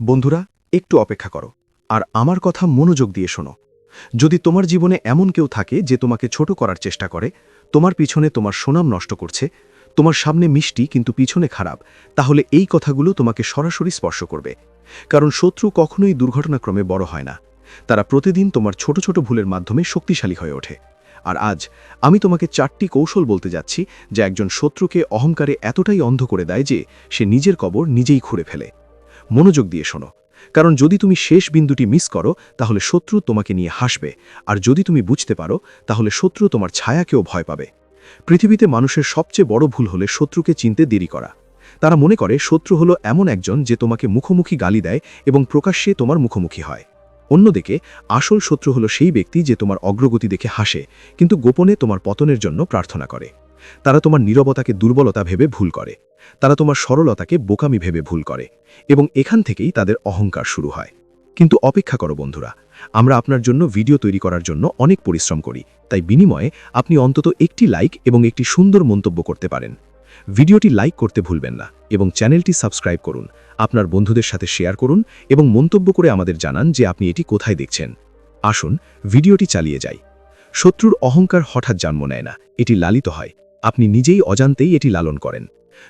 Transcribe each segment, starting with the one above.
বন্ধুরা, একটু অপেক্ষা করো, আর আমার কথা মনোযোগ দিয়ে শোনো। যদি তোমার জীবনে এমন কেউ থাকে যে তোমাকে ছোট করার চেষ্টা করে, তোমার পিছনে তোমার সুনাম নষ্ট করছে, তোমার সামনে মিষ্টি কিন্তু পিছনে খারাপ, তাহলে এই কথাগুলো তোমাকে সরাসরি স্পর্শ করবে। কারণ শত্রু কখনোই দুর্ঘটনাক্রমে বড় হয় না। তারা প্রতিদিন তোমার ছোট ছোট ভুলের মাধ্যমে শক্তিশালী হয়ে ওঠে। আর আজ আমি তোমাকে চারটি কৌশল বলতে যাচ্ছি, যা একজন শত্রুকে অহংকারে এতটাই অন্ধ করে দেয় যে সে নিজের কবর নিজেই খুঁড়ে ফেলে। মনোযোগ দিয়ে শোনো। কারণ যদি তুমি শেষ বিন্দুটি মিস করো, তাহলে শত্রু তোমাকে নিয়ে হাসবে। আর যদি তুমি বুঝতে পারো, তাহলে শত্রু তোমার ছায়াকেও ভয় পাবে। পৃথিবীতে মানুষের সবচেয়ে বড় ভুল হলে শত্রুকে চিনতে দেরি করা। তারা মনে করে শত্রু হলো এমন একজন যে তোমাকে মুখোমুখি গালি দেয় এবং প্রকাশ্যে তোমার মুখোমুখি হয়। অন্যদিকে, আসল শত্রু হলো সেই ব্যক্তি যে তোমার অগ্রগতি দেখে হাসে, কিন্তু গোপনে তোমার পতনের জন্য প্রার্থনা করে। তারা তোমার নীরবতাকে দুর্বলতা ভেবে ভুল করে। তারা তোমার সরলতাকে বোকামি ভেবে ভুল করে এবং এখান থেকেই তাদের অহংকার শুরু হয়। কিন্তু অপেক্ষা করো বন্ধুরা, আমরা আপনার জন্য ভিডিও তৈরি করার জন্য অনেক পরিশ্রম করি, তাই বিনিময়ে আপনি অন্তত একটি লাইক এবং একটি সুন্দর মন্তব্য করতে পারেন। ভিডিওটি লাইক করতে ভুলবেন না এবং চ্যানেলটি সাবস্ক্রাইব করুন, আপনার বন্ধুদের সাথে শেয়ার করুন এবং মন্তব্য করে আমাদের জানান যে আপনি এটি কোথায় দেখছেন। আসুন, ভিডিওটি চালিয়ে যাই। শত্রুর অহংকার হঠাৎ জন্ম নেয় না, এটি লালিত হয়। আপনি নিজেই অজান্তেই এটি লালন করেন।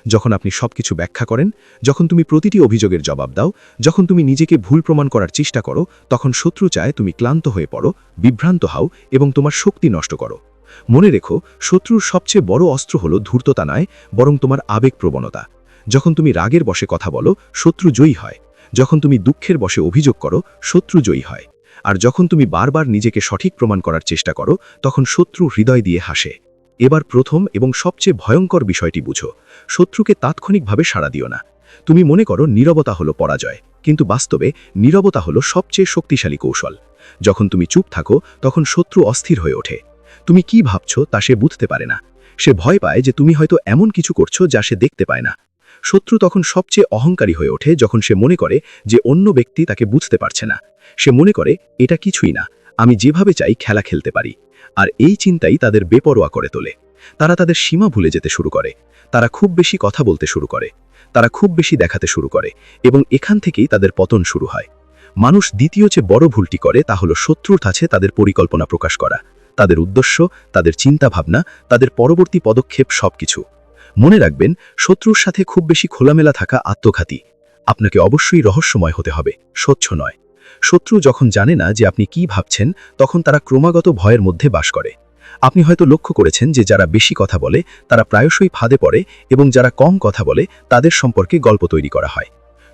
যখন আপনি সবকিছু ব্যাখ্যা করেন, যখন তুমি প্রতিটি অভিযোগের জবাব দাও, যখন তুমি নিজেকে ভুল প্রমাণ করার চেষ্টা করো, তখন শত্রু চায় তুমি ক্লান্ত হয়ে পড়ো, বিভ্রান্ত হও এবং তোমার শক্তি নষ্ট করো। মনে রেখো, শত্রুর সবচেয়ে বড় অস্ত্র হলো ধূর্ততা নয়, বরং তোমার আবেগ প্রবণতা। যখন তুমি রাগের বসে কথা বলো, শত্রু জয়ী হয়। যখন তুমি দুঃখের বসে অভিযোগ করো, শত্রু জয়ী হয়। আর যখন তুমি বারবার নিজেকে সঠিক প্রমাণ করার চেষ্টা করো, তখন শত্রু হৃদয় দিয়ে হাসে। এবার প্রথম এবং সবচেয়ে ভয়ঙ্কর বিষয়টি বুঝো। শত্রুকে তাৎক্ষণিকভাবে সাড়া দিও না। তুমি মনে করো নীরবতা হলো পরাজয়, কিন্তু বাস্তবে নীরবতা হলো সবচেয়ে শক্তিশালী কৌশল। যখন তুমি চুপ থাকো, তখন শত্রু অস্থির হয়ে ওঠে। তুমি কি ভাবছ তা সে বুঝতে পারে না। সে ভয় পায় যে তুমি হয়তো এমন কিছু করছ যা সে দেখতে পায় না। শত্রু তখন সবচেয়ে অহংকারী হয়ে ওঠে যখন সে মনে করে যে অন্য ব্যক্তি তাকে বুঝতে পারছে না। সে মনে করে, এটা কিছুই না। আমি যেভাবে চাই খেলা খেলতে পারি, আর এই চিন্তাই তাদের বেপরোয়া করে তোলে। তারা তাদের সীমা ভুলে যেতে শুরু করে, তারা খুব বেশি কথা বলতে শুরু করে, তারা খুব বেশি দেখাতে শুরু করে, এবং এখান থেকেই তাদের পতন শুরু হয়। মানুষ দ্বিতীয় যে বড় ভুলটি করে তা হল শত্রুর কাছে তাদের পরিকল্পনা প্রকাশ করা, তাদের উদ্দেশ্য, তাদের চিন্তাভাবনা, তাদের পরবর্তী পদক্ষেপ সবকিছু। মনে রাখবেন, শত্রুর সাথে খুব বেশি খোলামেলা থাকা আত্মঘাতী। আপনাকে অবশ্যই রহস্যময় হতে হবে, স্বচ্ছ নয়। শত্রু যখন জানে না যে আপনি কি ভাবছেন, তখন তারা ক্রমাগত ভয়ের মধ্যে বাস করে। আপনি হয়তো লক্ষ্য করেছেন যে যারা বেশি কথা বলে, তারা প্রায়শই ফাঁদে পড়ে এবং যারা কম কথা বলে, তাদের সম্পর্কে গল্প তৈরি করা হয়।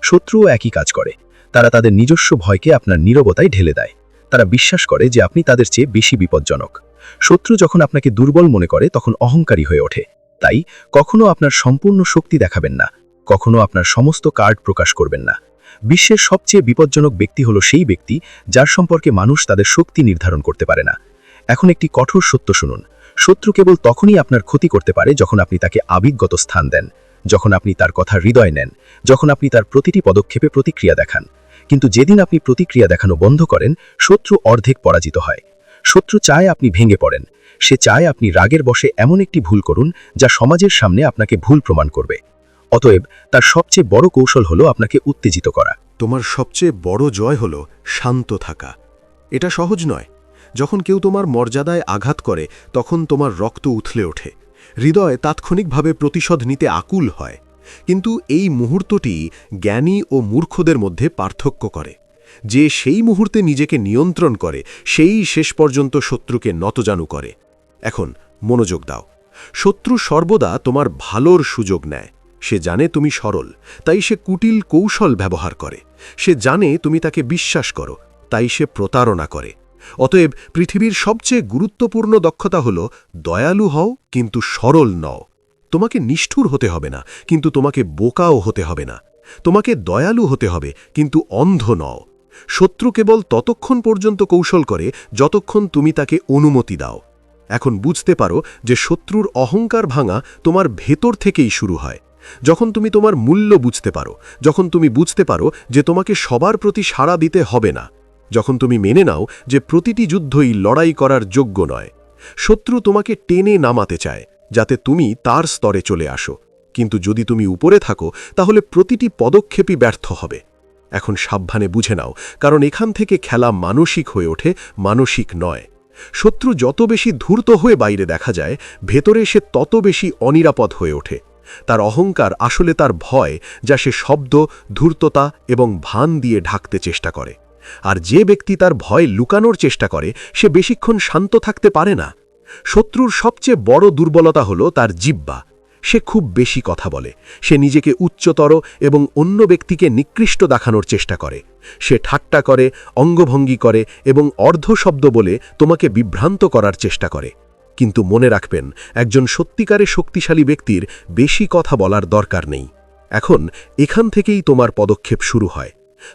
শত্রুও একই কাজ করে। তারা তাদের নিজস্ব ভয়কে আপনার নীরবতায় ঢেলে দেয়। তারা বিশ্বাস করে যে আপনি তাদের চেয়ে বেশি বিপজ্জনক। শত্রু যখন আপনাকে দুর্বল মনে করে, তখন অহংকারী হয়ে ওঠে। তাই কখনো আপনার সম্পূর্ণ শক্তি দেখাবেন না। কখনো আপনার সমস্ত কার্ড প্রকাশ করবেন না। বিশ্বের সবচেয়ে বিপজ্জনক ব্যক্তি হলো সেই ব্যক্তি যার সম্পর্কে মানুষ তাদের শক্তি নির্ধারণ করতে পারে না। এখন একটি কঠোর সত্য শুনুন। শত্রু কেবল তখনই আপনার ক্ষতি করতে পারে যখন আপনি তাকে আবেগগত স্থান দেন, যখন আপনি তার কথা হৃদয় নেন, যখন আপনি তার প্রতিটি পদক্ষেপে প্রতিক্রিয়া দেখান। কিন্তু যেদিন আপনি প্রতিক্রিয়া দেখানো বন্ধ করেন, শত্রু অর্ধেক পরাজিত হয়। শত্রু চায় আপনি ভেঙে পড়েন। সে চায় আপনি রাগের বসে এমন একটি ভুল করুন যা সমাজের সামনে আপনাকে ভুল প্রমাণ করবে। অতএব তার সবচেয়ে বড় কৌশল হলো আপনাকে উত্তেজিত করা। তোমার সবচেয়ে বড় জয় হল শান্ত থাকা। এটা সহজ নয়। যখন কেউ তোমার মর্যাদায় আঘাত করে, তখন তোমার রক্ত উথলে ওঠে। হৃদয় তাৎক্ষণিকভাবে প্রতিশোধ নিতে আকুল হয়। কিন্তু এই মুহূর্তটি জ্ঞানী ও মূর্খদের মধ্যে পার্থক্য করে। যে সেই মুহূর্তে নিজেকে নিয়ন্ত্রণ করে, সেই শেষ পর্যন্ত শত্রুকে নতজানু করে। এখন মনোযোগ দাও। শত্রু সর্বদা তোমার ভালোর সুযোগ নেয়। সে জানে তুমি সরল, তাই সে কুটিল কৌশল ব্যবহার করে। সে জানে তুমি তাকে বিশ্বাস করো, তাই সে প্রতারণা করে। অতএব পৃথিবীর সবচেয়ে গুরুত্বপূর্ণ দক্ষতা হল, দয়ালু হও, কিন্তু সরল নও। তোমাকে নিষ্ঠুর হতে হবে না, কিন্তু তোমাকে বোকাও হতে হবে না। তোমাকে দয়ালু হতে হবে, কিন্তু অন্ধ নও। শত্রু কেবল ততক্ষণ পর্যন্ত কৌশল করে, যতক্ষণ তুমি তাকে অনুমতি দাও। এখন বুঝতে পারো যে শত্রুর অহংকার ভাঙা তোমার ভেতর থেকেই শুরু হয়। যখন তুমি তোমার মূল্য বুঝতে পারো, যখন তুমি বুঝতে পারো যে তোমাকে সবার প্রতি সাড়া দিতে হবে না, যখন তুমি মেনে নাও যে প্রতিটি যুদ্ধই লড়াই করার যোগ্য নয়, শত্রু তোমাকে টেনে নামাতে চায়, যাতে তুমি তার স্তরে চলে আসো। কিন্তু যদি তুমি উপরে থাকো, তাহলে প্রতিটি পদক্ষেপই ব্যর্থ হবে। এখন সাবধানে বুঝে নাও, কারণ এখান থেকে খেলা মানসিক হয়ে ওঠে, মানসিক নয়। শত্রু যত বেশি ধূর্ত হয়ে বাইরে দেখা যায়, ভেতরে সে তত বেশি অনিরাপদ হয়ে ওঠে। তার অহংকার আসলে তার ভয়, যা সে শব্দ, ধূর্ততা এবং ভান দিয়ে ঢাকতে চেষ্টা করে। আর যে ব্যক্তি তার ভয় লুকানোর চেষ্টা করে, সে বেশিক্ষণ শান্ত থাকতে পারে না। শত্রুর সবচেয়ে বড় দুর্বলতা হল তার জিব্বা সে খুব বেশি কথা বলে। সে নিজেকে উচ্চতর এবং অন্য ব্যক্তিকে নিকৃষ্ট দেখানোর চেষ্টা করে। সে ঠাট্টা করে, অঙ্গভঙ্গি করে এবং অর্ধ শব্দ বলে তোমাকে বিভ্রান্ত করার চেষ্টা করে। কিন্তু মনে রাখবেন, একজন সত্যিকারে শক্তিশালী ব্যক্তির বেশি কথা বলার দরকার নেই। এখন, এখান থেকেই তোমার পদক্ষেপ শুরু হয়।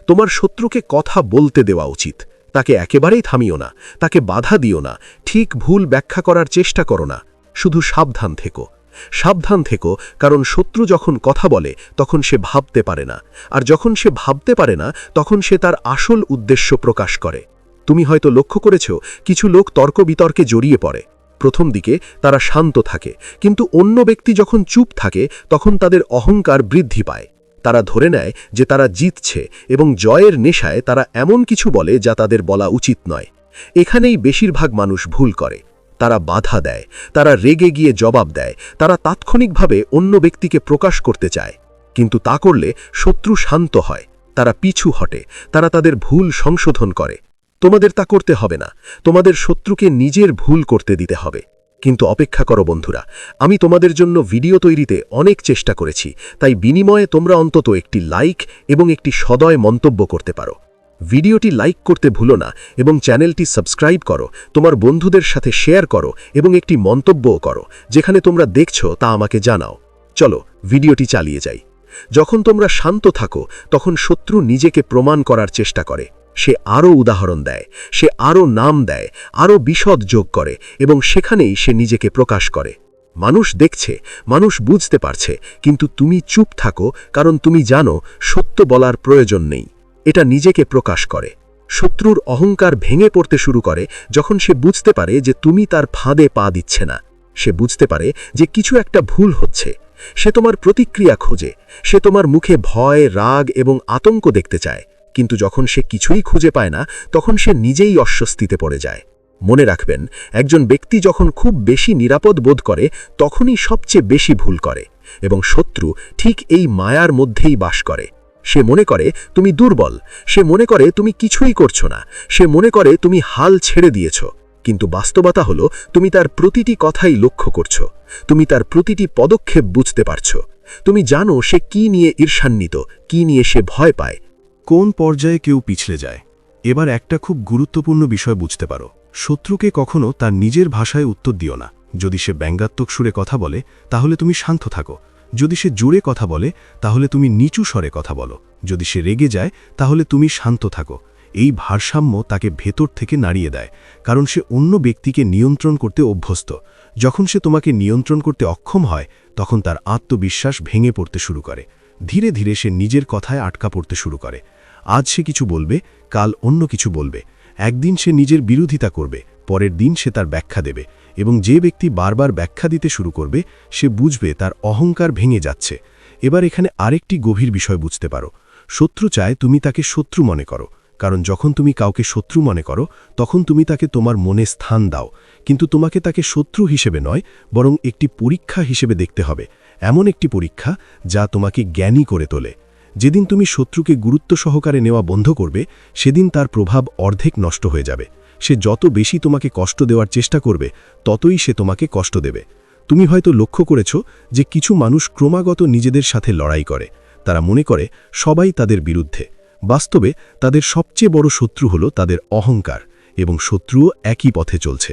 তোমার শত্রুকে কথা বলতে দেওয়া উচিত। তাকে একেবারেই থামিও না, তাকে বাধা দিও না, ঠিক ভুল ব্যাখ্যা করার চেষ্টা করো না। শুধু সাবধান থেকো। সাবধান থেকো, কারণ শত্রু যখন কথা বলে, তখন সে ভাবতে পারে না। আর যখন সে ভাবতে পারে না, তখন সে তার আসল উদ্দেশ্য প্রকাশ করে। তুমি হয়তো লক্ষ্য করেছ, কিছু লোক তর্ক বিতর্কে জড়িয়ে পড়ে। প্রথম দিকে তারা শান্ত থাকে, কিন্তু অন্য ব্যক্তি যখন চুপ থাকে, তখন তাদের অহংকার বৃদ্ধি পায়। তারা ধরে নেয় যে তারা জিতছে এবং জয়ের নেশায় তারা এমন কিছু বলে যা তাদের বলা উচিত নয়। এখানেই বেশিরভাগ মানুষ ভুল করে। তারা বাধা দেয়, তারা রেগে গিয়ে জবাব দেয়, তারা তাৎক্ষণিকভাবে অন্য ব্যক্তিকে প্রকাশ করতে চায়। কিন্তু তা করলে শত্রু শান্ত হয়, তারা পিছু হটে, তারা তাদের ভুল সংশোধন করে। তোমাদের তা করতে হবে না। তোমাদের শত্রুকে নিজের ভুল করতে দিতে হবে। কিন্তু অপেক্ষা করো বন্ধুরা, আমি তোমাদের জন্য ভিডিও তৈরিতে অনেক চেষ্টা করেছি, তাই বিনিময়ে তোমরা অন্তত একটি লাইক এবং একটি সদয় মন্তব্য করতে পারো। ভিডিওটি লাইক করতে ভুলো না এবং চ্যানেলটি সাবস্ক্রাইব করো, তোমার বন্ধুদের সাথে শেয়ার করো এবং একটি মন্তব্যও করো, যেখানে তোমরা দেখছ তা আমাকে জানাও। চলো, ভিডিওটি চালিয়ে যাই। যখন তোমরা শান্ত থাকো, তখন শত্রু নিজেকে প্রমাণ করার চেষ্টা করে। সে আরও উদাহরণ দেয়, সে আরও নাম দেয়, আরও বিশদ যোগ করে এবং সেখানেই সে নিজেকে প্রকাশ করে। মানুষ দেখছে, মানুষ বুঝতে পারছে, কিন্তু তুমি চুপ থাকো, কারণ তুমি জানো সত্য বলার প্রয়োজন নেই। এটা নিজেকে প্রকাশ করে। শত্রুর অহংকার ভেঙে পড়তে শুরু করে যখন সে বুঝতে পারে যে তুমি তার ফাঁদে পা দিচ্ছে না। সে বুঝতে পারে যে কিছু একটা ভুল হচ্ছে। সে তোমার প্রতিক্রিয়া খোঁজে। সে তোমার মুখে ভয়, রাগ এবং আতঙ্ক দেখতে চায়। কিন্তু যখন সে কিছুই খুঁজে পায় না, তখন সে নিজেই অস্বস্তিতে পড়ে যায়। মনে রাখবেন, একজন ব্যক্তি যখন খুব বেশি নিরাপদ বোধ করে, তখনই সবচেয়ে বেশি ভুল করে এবং শত্রু ঠিক এই মায়ার মধ্যেই বাস করে। সে মনে করে, তুমি দুর্বল। সে মনে করে, তুমি কিছুই করছ না। সে মনে করে, তুমি হাল ছেড়ে দিয়েছ। কিন্তু বাস্তবতা হলো, তুমি তার প্রতিটি কথাই লক্ষ্য করছ। তুমি তার প্রতিটি পদক্ষেপ বুঝতে পারছ। তুমি জানো সে কি নিয়ে ঈর্ষান্বিত, কি নিয়ে সে ভয় পায়। কোন পর্যায়ে কেউ পিছলে যায়? এবার একটা খুব গুরুত্বপূর্ণ বিষয় বুঝতে পারো। শত্রুকে কখনো তার নিজের ভাষায় উত্তর দিও না। যদি সে ব্যঙ্গাত্মক সুরে কথা বলে, তাহলে তুমি শান্ত থাকো। যদি সে জোরে কথা বলে, তাহলে তুমি নিচু স্বরে কথা বলো। যদি সে রেগে যায়, তাহলে তুমি শান্ত থাকো। এই ভারসাম্য তাকে ভেতর থেকে নাড়িয়ে দেয়, কারণ সে অন্য ব্যক্তিকে নিয়ন্ত্রণ করতে অভ্যস্ত। যখন সে তোমাকে নিয়ন্ত্রণ করতে অক্ষম হয়, তখন তার আত্মবিশ্বাস ভেঙে পড়তে শুরু করে। ধীরে ধীরে সে নিজের কথায় আটকা পড়তে শুরু করে। আজ সে কিছু বলবে, কাল অন্য কিছু বলবে। একদিন সে নিজের বিরোধিতা করবে, পরের দিন সে তার ব্যাখ্যা দেবে এবং যে ব্যক্তি বারবার ব্যাখ্যা দিতে শুরু করবে, সে বুঝবে তার অহংকার ভেঙে যাচ্ছে। এবার এখানে আরেকটি গভীর বিষয় বুঝতে পারো। শত্রু চায় তুমি তাকে শত্রু মনে করো। কারণ যখন তুমি কাউকে শত্রু মনে করো, তখন তুমি তাকে তোমার মনে স্থান দাও। কিন্তু তোমাকে তাকে শত্রু হিসেবে নয়, বরং একটি পরীক্ষা হিসেবে দেখতে হবে। এমন একটি পরীক্ষা যা তোমাকে জ্ঞানী করে তোলে। যেদিন তুমি শত্রুকে গুরুত্ব সহকারে নেওয়া বন্ধ করবে, সেদিন তার প্রভাব অর্ধেক নষ্ট হয়ে যাবে। সে যত বেশি তোমাকে কষ্ট দেওয়ার চেষ্টা করবে, ততই সে তোমাকে কষ্ট দেবে। তুমি হয়তো লক্ষ্য করেছ যে কিছু মানুষ ক্রমাগত নিজেদের সাথে লড়াই করে। তারা মনে করে, সবাই তাদের বিরুদ্ধে। বাস্তবে তাদের সবচেয়ে বড় শত্রু হল তাদের অহংকার, এবং শত্রুও একই পথে চলছে।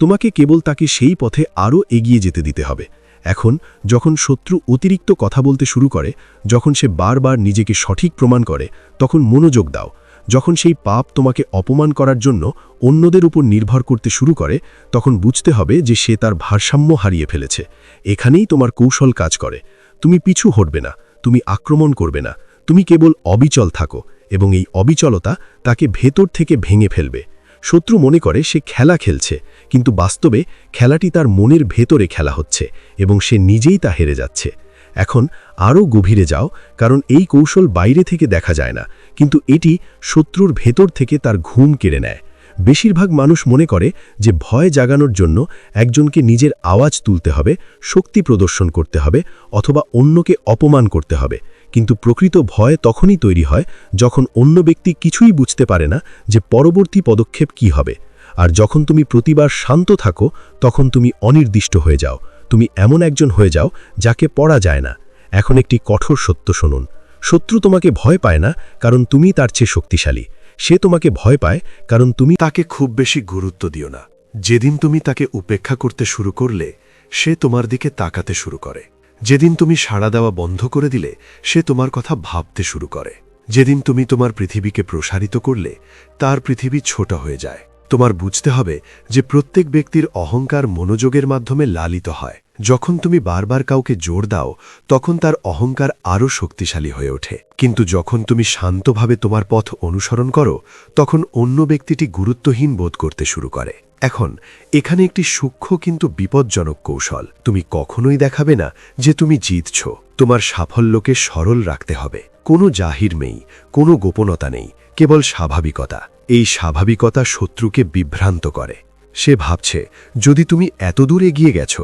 তোমাকে কেবল তাকে সেই পথে আরও এগিয়ে যেতে দিতে হবে। এখন, যখন শত্রু অতিরিক্ত কথা বলতে শুরু করে, যখন সে বারবার নিজেকে সঠিক প্রমাণ করে, তখন মনোযোগ দাও। যখন সেই পাপ তোমাকে অপমান করার জন্য অন্যদের উপর নির্ভর করতে শুরু করে, তখন বুঝতে হবে যে সে তার ভারসাম্য হারিয়ে ফেলেছে। এখানেই তোমার কৌশল কাজ করে। তুমি পিছু হটবে না, তুমি আক্রমণ করবে না। তুমি কেবল অবিচল থাকো এবং এই অবিচলতা তাকে ভেতর থেকে ভেঙে ফেলবে। শত্রু মনে করে সে খেলা খেলছে, কিন্তু বাস্তবে খেলাটি তার মনের ভেতরে খেলা হচ্ছে এবং সে নিজেই তা হেরে যাচ্ছে। এখন আরও গভীরে যাও, কারণ এই কৌশল বাইরে থেকে দেখা যায় না, কিন্তু এটি শত্রুর ভেতর থেকে তার ঘুম কেড়ে নেয়। বেশিরভাগ মানুষ মনে করে যে ভয় জাগানোর জন্য একজনকে নিজের আওয়াজ তুলতে হবে, শক্তি প্রদর্শন করতে হবে, অথবা অন্যকে অপমান করতে হবে। কিন্তু প্রকৃত ভয় তখনই তৈরি হয় যখন অন্য ব্যক্তি কিছুই বুঝতে পারে না যে পরবর্তী পদক্ষেপ কি হবে। আর যখন তুমি প্রতিবার শান্ত থাকো, তখন তুমি অনির্দিষ্ট হয়ে যাও। তুমি এমন একজন হয়ে যাও যাকে পড়া যায় না। এখন একটি কঠোর সত্য শুনুন। শত্রু তোমাকে ভয় পায় না, কারণ তুমি তার চেয়ে শক্তিশালী। সে তোমাকে ভয় পায়, কারণ তুমি তাকে খুব বেশি গুরুত্ব দিও না। যেদিন তুমি তাকে উপেক্ষা করতে শুরু করলে, সে তোমার দিকে তাকাতে শুরু করে। যেদিন তুমি সাড়া দেওয়া বন্ধ করে দিলে, সে তোমার কথা ভাবতে শুরু করে। যেদিন তুমি তোমার পৃথিবীকে প্রসারিত করলে, তার পৃথিবী ছোট হয়ে যায়। তোমার বুঝতে হবে যে প্রত্যেক ব্যক্তির অহংকার মনোযোগের মাধ্যমে লালিত হয়। যখন তুমি বারবার কাউকে জোর দাও, তখন তার অহংকার আরও শক্তিশালী হয়ে ওঠে। কিন্তু যখন তুমি শান্তভাবে তোমার পথ অনুসরণ করো, তখন অন্য ব্যক্তিটি গুরুত্বহীন বোধ করতে শুরু করে। এখন, এখানে একটি সূক্ষ্ম কিন্তু বিপজ্জনক কৌশল। তুমি কখনোই দেখাবে না যে তুমি জিতছ। তোমার সাফল্যকে সরল রাখতে হবে। কোনো জাহির নেই, কোনো গোপনতা নেই, কেবল স্বাভাবিকতা। এই স্বাভাবিকতা শত্রুকে বিভ্রান্ত করে। সে ভাবছে, যদি তুমি এত দূর এগিয়ে গেছ,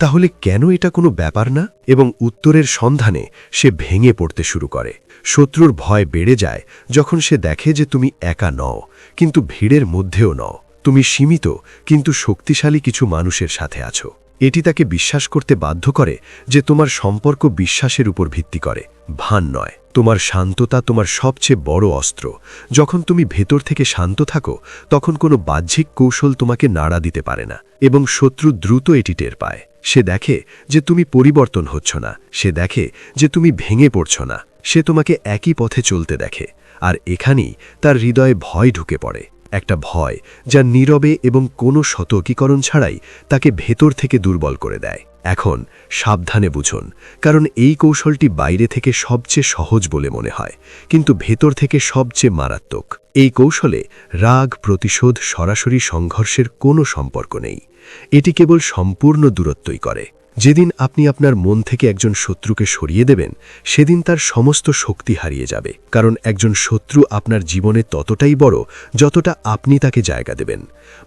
তাহলে কেন এটা কোনো ব্যাপার না? এবং উত্তরের সন্ধানে সে ভেঙে পড়তে শুরু করে। শত্রুর ভয় বেড়ে যায় যখন সে দেখে যে তুমি একা নও, কিন্তু ভিড়ের মধ্যেও নও। তুমি সীমিত, কিন্তু শক্তিশালী কিছু মানুষের সাথে আছো। এটি তাকে বিশ্বাস করতে বাধ্য করে যে তোমার সম্পর্ক বিশ্বাসের উপর ভিত্তি করে, ভান নয়। তোমার শান্ততা তোমার সবচেয়ে বড় অস্ত্র। যখন তুমি ভেতর থেকে শান্ত থাকো, তখন কোনো বাহ্যিক কৌশল তোমাকে নাড়া দিতে পারে না, এবং শত্রু দ্রুত এটি টের পায়। সে দেখে যে তুমি পরিবর্তন হচ্ছ না, সে দেখে যে তুমি ভেঙে পড়ছ না, সে তোমাকে একই পথে চলতে দেখে, আর এখানেই তার হৃদয়ে ভয় ঢুকে পড়ে। একটা ভয় যা নীরবে এবং কোনো সতর্কীকরণ ছাড়াই তাকে ভেতর থেকে দুর্বল করে দেয়। এখন সাবধানে বুঝুন, কারণ এই কৌশলটি বাইরে থেকে সবচেয়ে সহজ বলে মনে হয়, কিন্তু ভেতর থেকে সবচেয়ে মারাত্মক। এই কৌশলে রাগ প্রতিশোধ সরাসরি সংঘর্ষের কোনো সম্পর্ক নেই। এটি কেবল সম্পূর্ণ দূরত্বই করে। যেদিন আপনি আপনার মন থেকে একজন শত্রুকে সরিয়ে দেবেন, সেদিন তার সমস্ত শক্তি হারিয়ে যাবে, কারণ একজন শত্রু আপনার জীবনে ততটাই বড় যতটা আপনি তাকে জায়গা দেবেন।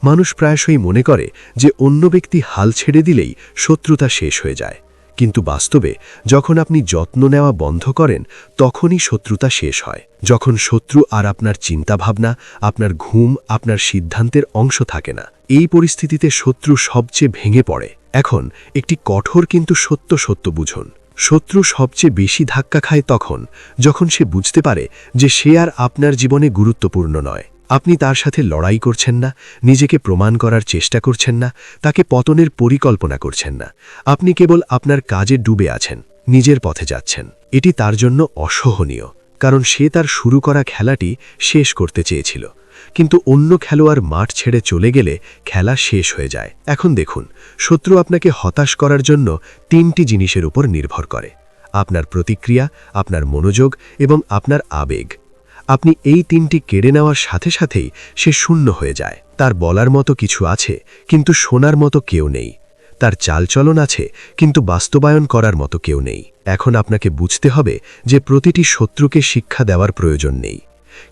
মানুষ প্রায়শই মনে করে যে অন্য ব্যক্তি হাল ছেড়ে দিলেই শত্রুতা শেষ হয়ে যায়। কিন্তু বাস্তবে, যখন আপনি যত্ন নেওয়া বন্ধ করেন, তখনই শত্রুতা শেষ হয়। যখন শত্রু আর আপনার চিন্তাভাবনা, আপনার ঘুম, আপনার সিদ্ধান্তের অংশ থাকে না, এই পরিস্থিতিতে শত্রু সবচেয়ে ভেঙে পড়ে। এখন একটি কঠোর কিন্তু সত্য সত্য বুঝুন। শত্রু সবচেয়ে বেশি ধাক্কা খায় তখন, যখন সে বুঝতে পারে যে সে আর আপনার জীবনে গুরুত্বপূর্ণ নয়। আপনি তার সাথে লড়াই করছেন না, নিজেকে প্রমাণ করার চেষ্টা করছেন না, তাকে পতনের পরিকল্পনা করছেন না। আপনি কেবল আপনার কাজে ডুবে আছেন, নিজের পথে যাচ্ছেন। এটি তার জন্য অসহনীয়, কারণ সে তার শুরু করা খেলাটি শেষ করতে চেয়েছিল। কিন্তু অন্য খেলোয়াড় মাঠ ছেড়ে চলে গেলে খেলা শেষ হয়ে যায়। এখন দেখুন, শত্রু আপনাকে হতাশ করার জন্য তিনটি জিনিসের উপর নির্ভর করে। আপনার প্রতিক্রিয়া, আপনার মনোযোগ এবং আপনার আবেগ। আপনি এই তিনটি কেড়ে নেওয়ার সাথে সাথেই সে শূন্য হয়ে যায়। তার বলার মতো কিছু আছে, কিন্তু শোনার মতো কেউ নেই। তার চালচলন আছে, কিন্তু বাস্তবায়ন করার মতো কেউ নেই। এখন আপনাকে বুঝতে হবে যে প্রতিটি শত্রুকে শিক্ষা দেওয়ার প্রয়োজন নেই।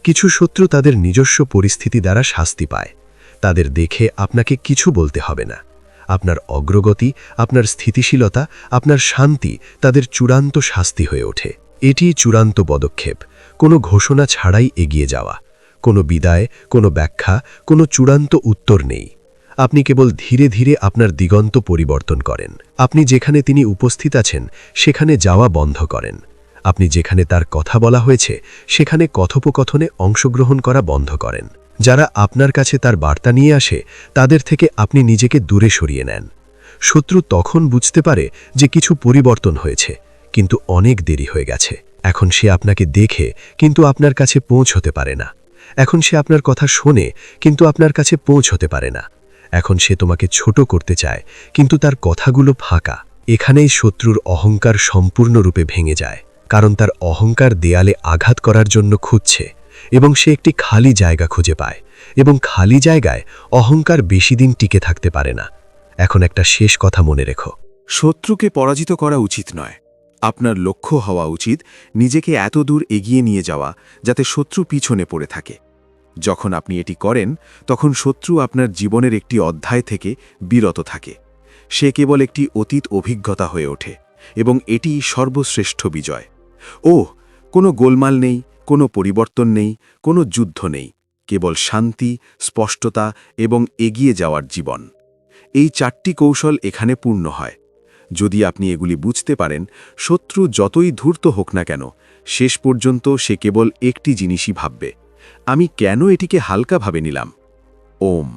কিছু শত্রু তাদের নিজস্ব পরিস্থিতি দ্বারা শাস্তি পায়। তাদের দেখে আপনাকে কিছু বলতে হবে না। আপনার অগ্রগতি, আপনার স্থিতিশীলতা, আপনার শান্তি তাদের চূড়ান্ত শাস্তি হয়ে ওঠে। এটি চূড়ান্ত পদক্ষেপ। কোনো ঘোষণা ছাড়াই এগিয়ে যাওয়া। কোনো বিদায়, কোনো ব্যাখ্যা, কোনো চূড়ান্ত উত্তর নেই। আপনি কেবল ধীরে ধীরে আপনার দিগন্ত পরিবর্তন করেন। আপনি যেখানে তিনি উপস্থিত আছেন, সেখানে যাওয়া বন্ধ করেন। আপনি যেখানে তার কথা বলা হয়েছে, সেখানে কথোপকথনে অংশগ্রহণ করা বন্ধ করেন। যারা আপনার কাছে তার বার্তা নিয়ে আসে, তাদের থেকে আপনি নিজেকে দূরে সরিয়ে নেন। শত্রু তখন বুঝতে পারে যে কিছু পরিবর্তন হয়েছে, কিন্তু অনেক দেরি হয়ে গেছে। এখন সে আপনাকে দেখে, কিন্তু আপনার কাছে পৌঁছতে পারে না। এখন সে আপনার কথা শোনে, কিন্তু আপনার কাছে পৌঁছতে পারে না। এখন সে তোমাকে ছোট করতে চায়, কিন্তু তার কথাগুলো ফাঁকা। এখানেই শত্রুর অহংকার সম্পূর্ণরূপে ভেঙে যায়। কারণ তার অহংকার দেয়ালে আঘাত করার জন্য খুঁজছে এবং সে একটি খালি জায়গা খুঁজে পায় এবং খালি জায়গায় অহংকার বেশি দিন টিকে থাকতে পারে না। এখন একটা শেষ কথা মনে রেখো। শত্রুকে পরাজিত করা উচিত নয়। আপনার লক্ষ্য হওয়া উচিত নিজেকে এত দূর এগিয়ে নিয়ে যাওয়া যাতে শত্রু পিছনে পড়ে থাকে। যখন আপনি এটি করেন, তখন শত্রু আপনার জীবনের একটি অধ্যায় থেকে বিরত থাকে। সে কেবল একটি অতীত অভিজ্ঞতা হয়ে ওঠে এবং এটি সর্বশ্রেষ্ঠ বিজয়। ও, কোনো গোলমাল নেই, কোনো পরিবর্তন নেই, কোনো যুদ্ধ নেই, কেবল শান্তি, স্পষ্টতা এবং এগিয়ে যাওয়ার জীবন। এই চারটি কৌশল এখানে পূর্ণ হয়। যদি আপনি এগুলি বুঝতে পারেন, শত্রু যতই ধূর্ত হোক না কেন, শেষ পর্যন্ত সে কেবল একটি জিনিসই ভাববে, আমি কেন এটিকে হালকাভাবে নিলাম? ওম।